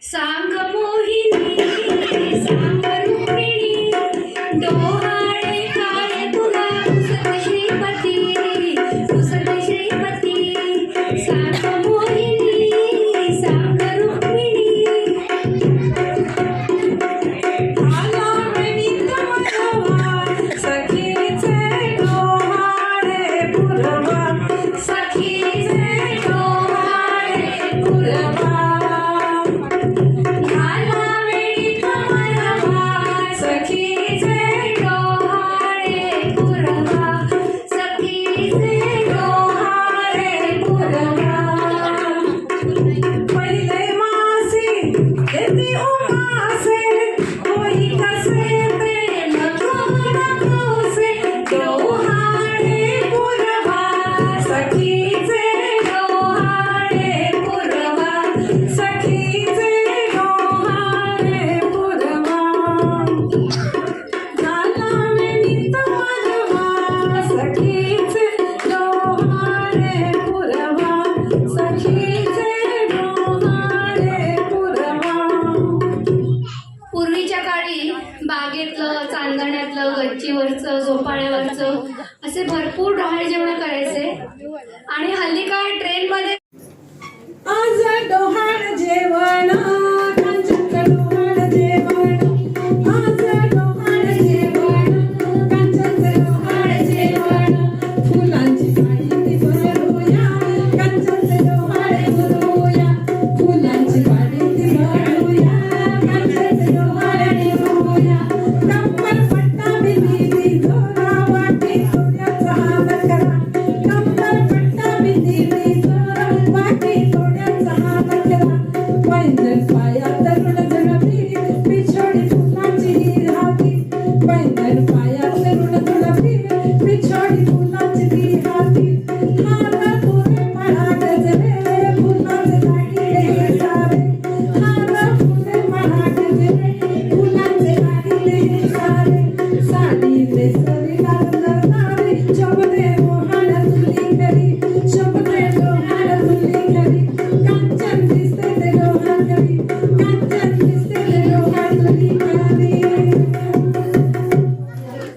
Sangha. Yeah. पूर्वीच्या काळी बागेतलं चांदण्यातलं गच्चीवरचं झोपाळ्यावरचं असे भरपूर डहाळ जेवण करायचे. आणि हल्ली काय ट्रेनमध्ये